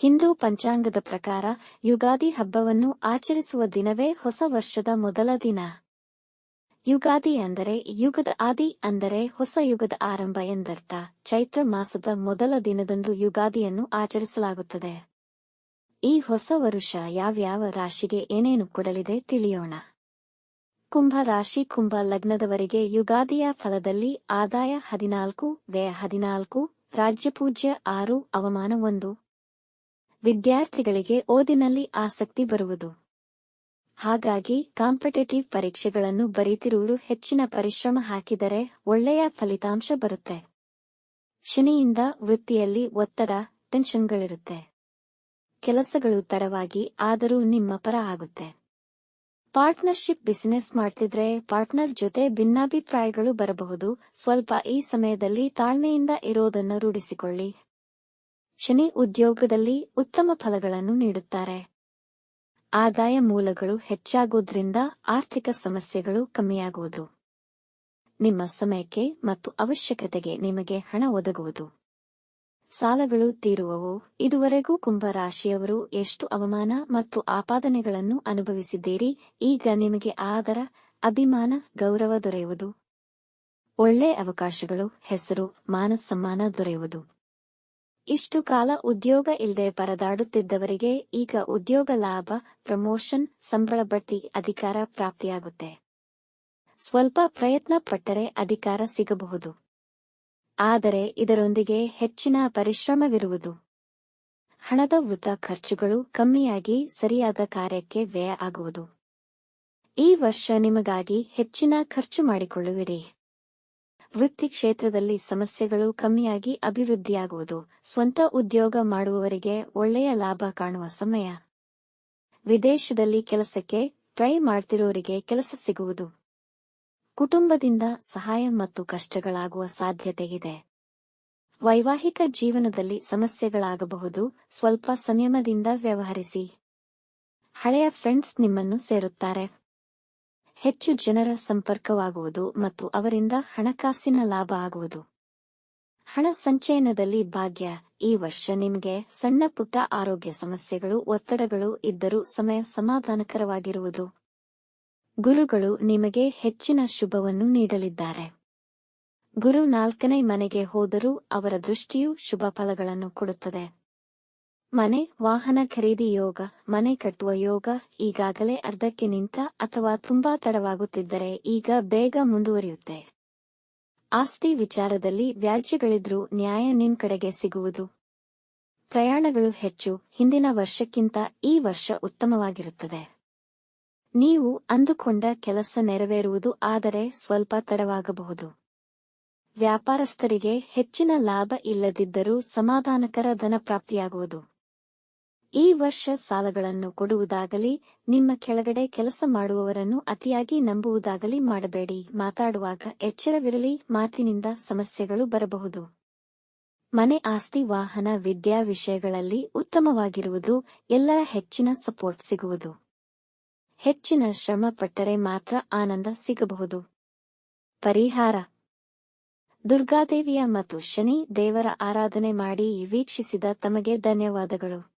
ಹಿಂದೂ ಪಂಚಾಂಗದ ಪ್ರಕಾರ ಯುಗಾದಿ ಹಬ್ಬವನ್ನು ಆಚರಿಸುವ ದಿನವೇ ಹೊಸ ವರ್ಷದ ಮೊದಲ ದಿನ. ಯುಗಾದಿ ಅಂದರೆ ಯುಗದ ಆದಿ ಅಂದರೆ ಹೊಸ ಯುಗದ ಆರಂಭ ಎಂದರ್ಥ. ಚೈತ್ರ ಮಾಸದ ಮೊದಲ ದಿನದಂದು ಯುಗಾದಿಯನ್ನು ಆಚರಿಸಲಾಗುತ್ತದೆ. ಈ ಹೊಸ ವರುಷ ಯಾವ್ಯಾವ ರಾಶಿಗೆ ಏನೇನು ಕೊಡಲಿದೆ ತಿಳಿಯೋಣ. ಕುಂಭ ರಾಶಿ ಕುಂಭ ಲಗ್ನದವರಿಗೆ ಯುಗಾದಿಯ ಫಲದಲ್ಲಿ ಆದಾಯ ಹದಿನಾಲ್ಕು, ವ್ಯಯ ಹದಿನಾಲ್ಕು, ರಾಜ್ಯಪೂಜ್ಯ ಆರು, ಅವಮಾನ ಒಂದು. ವಿದ್ಯಾರ್ಥಿಗಳಿಗೆ ಓದಿನಲ್ಲಿ ಆಸಕ್ತಿ ಬರುವುದು. ಹಾಗಾಗಿ ಕಾಂಪಿಟೇಟಿವ್ ಪರೀಕ್ಷೆಗಳನ್ನು ಬರೀತಿರುವುದು ಹೆಚ್ಚಿನ ಪರಿಶ್ರಮ ಹಾಕಿದರೆ ಒಳ್ಳೆಯ ಫಲಿತಾಂಶ ಬರುತ್ತೆ. ಶನಿಯಿಂದ ವೃತ್ತಿಯಲ್ಲಿ ಒತ್ತಡ, ಟೆನ್ಷನ್ಗಳಿರುತ್ತೆ. ಕೆಲಸಗಳು ತಡವಾಗಿ ಆದರೂ ನಿಮ್ಮ ಪರ ಆಗುತ್ತೆ. ಪಾರ್ಟ್ನರ್ಶಿಪ್ ಬಿಸಿನೆಸ್ ಮಾಡ್ತಿದ್ರೆ ಪಾರ್ಟ್ನರ್ ಜೊತೆ ಭಿನ್ನಾಭಿಪ್ರಾಯಗಳು ಬರಬಹುದು. ಸ್ವಲ್ಪ ಈ ಸಮಯದಲ್ಲಿ ತಾಳ್ಮೆಯಿಂದ ಇರೋದನ್ನು ರೂಢಿಸಿಕೊಳ್ಳಿ. ಶನಿ ಉದ್ಯೋಗದಲ್ಲಿ ಉತ್ತಮ ಫಲಗಳನ್ನು ನೀಡುತ್ತಾರೆ. ಆದಾಯ ಮೂಲಗಳು ಹೆಚ್ಚಾಗುವುದರಿಂದ ಆರ್ಥಿಕ ಸಮಸ್ಯೆಗಳು ಕಮ್ಮಿಯಾಗುವುದು. ನಿಮ್ಮ ಸಮಯಕ್ಕೆ ಮತ್ತು ಅವಶ್ಯಕತೆಗೆ ನಿಮಗೆ ಹಣ ಒದಗುವುದು. ಸಾಲಗಳು ತೀರುವವು. ಇದುವರೆಗೂ ಕುಂಭರಾಶಿಯವರು ಎಷ್ಟು ಅವಮಾನ ಮತ್ತು ಆಪಾದನೆಗಳನ್ನು ಅನುಭವಿಸಿದ್ದೀರಿ, ಈಗ ನಿಮಗೆ ಆದರ, ಅಭಿಮಾನ, ಗೌರವ ದೊರೆಯುವುದು. ಒಳ್ಳೆ ಅವಕಾಶಗಳು, ಹೆಸರು, ಮಾನ ಸಮ್ಮಾನ ದೊರೆಯುವುದು. ಇಷ್ಟು ಕಾಲ ಉದ್ಯೋಗ ಇಲ್ಲದೆ ಪರದಾಡುತ್ತಿದ್ದವರಿಗೆ ಈಗ ಉದ್ಯೋಗ ಲಾಭ, ಪ್ರಮೋಷನ್, ಸಂಬಳ ಬಡ್ತಿ ಅಧಿಕಾರ ಪ್ರಾಪ್ತಿಯಾಗುತ್ತೆ. ಸ್ವಲ್ಪ ಪ್ರಯತ್ನ ಪಟ್ಟರೆ ಅಧಿಕಾರ ಸಿಗಬಹುದು. ಆದರೆ ಇದರೊಂದಿಗೆ ಹೆಚ್ಚಿನ ಪರಿಶ್ರಮವಿರುವುದು. ಹಣದ ವೃತ ಖರ್ಚುಗಳು ಕಮ್ಮಿಯಾಗಿ ಸರಿಯಾದ ಕಾರ್ಯಕ್ಕೆ ವ್ಯಯ ಆಗುವುದು. ಈ ವರ್ಷ ನಿಮಗಾಗಿ ಹೆಚ್ಚಿನ ಖರ್ಚು ಮಾಡಿಕೊಳ್ಳುವಿರಿ. ವೃತ್ತಿ ಕ್ಷೇತ್ರದಲ್ಲಿ ಸಮಸ್ಯೆಗಳು ಕಮ್ಮಿಯಾಗಿ ಅಭಿವೃದ್ಧಿಯಾಗುವುದು. ಸ್ವಂತ ಉದ್ಯೋಗ ಮಾಡುವವರಿಗೆ ಒಳ್ಳೆಯ ಲಾಭ ಕಾಣುವ ಸಮಯ. ವಿದೇಶದಲ್ಲಿ ಕೆಲಸಕ್ಕೆ ಟ್ರೈ ಮಾಡ್ತಿರೋರಿಗೆ ಕೆಲಸ ಸಿಗುವುದು. ಕುಟುಂಬದಿಂದ ಸಹಾಯ ಮತ್ತು ಕಷ್ಟಗಳಾಗುವ ಸಾಧ್ಯತೆ ಇದೆ. ವೈವಾಹಿಕ ಜೀವನದಲ್ಲಿ ಸಮಸ್ಯೆಗಳಾಗಬಹುದು. ಸ್ವಲ್ಪ ಸಂಯಮದಿಂದ ವ್ಯವಹರಿಸಿ. ಹಳೆಯ ಫ್ರೆಂಡ್ಸ್ ನಿಮ್ಮನ್ನು ಸೇರುತ್ತಾರೆ. ಹೆಚ್ಚು ಜನರ ಸಂಪರ್ಕವಾಗುವುದು ಮತ್ತು ಅವರಿಂದ ಹಣಕಾಸಿನ ಲಾಭ ಆಗುವುದು. ಹಣ ಸಂಚಯನದಲ್ಲಿ ಭಾಗ್ಯ. ಈ ವರ್ಷ ನಿಮಗೆ ಸಣ್ಣ ಪುಟ್ಟ ಆರೋಗ್ಯ ಸಮಸ್ಯೆಗಳು, ಒತ್ತಡಗಳು ಇದ್ದರೂ ಸಮಯ ಸಮಾಧಾನಕರವಾಗಿರುವುದು. ಗುರುಗಳು ನಿಮಗೆ ಹೆಚ್ಚಿನ ಶುಭವನ್ನು ನೀಡಲಿದ್ದಾರೆ. ಗುರು ನಾಲ್ಕನೇ ಮನೆಗೆ ಹೋದರೂ ಅವರ ದೃಷ್ಟಿಯು ಶುಭ ಫಲಗಳನ್ನು ಕೊಡುತ್ತದೆ. ಮನೆ, ವಾಹನ ಖರೀದಿ ಯೋಗ, ಮನೆ ಕಟ್ಟುವ ಯೋಗ, ಈಗಾಗಲೇ ಅರ್ಧಕ್ಕೆ ನಿಂತ ಅಥವಾ ತುಂಬಾ ತಡವಾಗುತ್ತಿದ್ದರೆ ಈಗ ಬೇಗ ಮುಂದುವರಿಯುತ್ತೆ. ಆಸ್ತಿ ವಿಚಾರದಲ್ಲಿ ವ್ಯಾಜ್ಯಗಳಿದ್ರೂ ನ್ಯಾಯ ನಿಮ್ ಕಡೆಗೆ ಸಿಗುವುದು. ಪ್ರಯಾಣಗಳು ಹೆಚ್ಚು, ಹಿಂದಿನ ವರ್ಷಕ್ಕಿಂತ ಈ ವರ್ಷ ಉತ್ತಮವಾಗಿರುತ್ತದೆ. ನೀವು ಅಂದುಕೊಂಡ ಕೆಲಸ ನೆರವೇರುವುದು ಆದರೆ ಸ್ವಲ್ಪ ತಡವಾಗಬಹುದು. ವ್ಯಾಪಾರಸ್ಥರಿಗೆ ಹೆಚ್ಚಿನ ಲಾಭ ಇಲ್ಲದಿದ್ದರೂ ಸಮಾಧಾನಕರ ಧನ ಪ್ರಾಪ್ತಿಯಾಗುವುದು. ಈ ವರ್ಷ ಸಾಲಗಳನ್ನು ಕೊಡುವುದಾಗಲಿ, ನಿಮ್ಮ ಕೆಳಗಡೆ ಕೆಲಸ ಮಾಡುವವರನ್ನು ಅತಿಯಾಗಿ ನಂಬುವುದಾಗಲಿ ಮಾಡಬೇಡಿ. ಮಾತಾಡುವಾಗ ಎಚ್ಚರವಿರಲಿ, ಮಾತಿನಿಂದ ಸಮಸ್ಯೆಗಳು ಬರಬಹುದು. ಮನೆ ಆಸ್ತಿ, ವಾಹನ, ವಿದ್ಯಾ ವಿಷಯಗಳಲ್ಲಿ ಉತ್ತಮವಾಗಿರುವುದು ಎಲ್ಲರ ಹೆಚ್ಚಿನ ಸಪೋರ್ಟ್ ಸಿಗುವುದು. ಹೆಚ್ಚಿನ ಶ್ರಮ ಪಟ್ಟರೆ ಮಾತ್ರ ಆನಂದ ಸಿಗಬಹುದು. ಪರಿಹಾರ. ದುರ್ಗಾದೇವಿಯ ಮತ್ತು ಶನಿ ದೇವರ ಆರಾಧನೆ ಮಾಡಿ ವೀಕ್ಷಿಸಿದ ತಮಗೆ ಧನ್ಯವಾದಗಳು.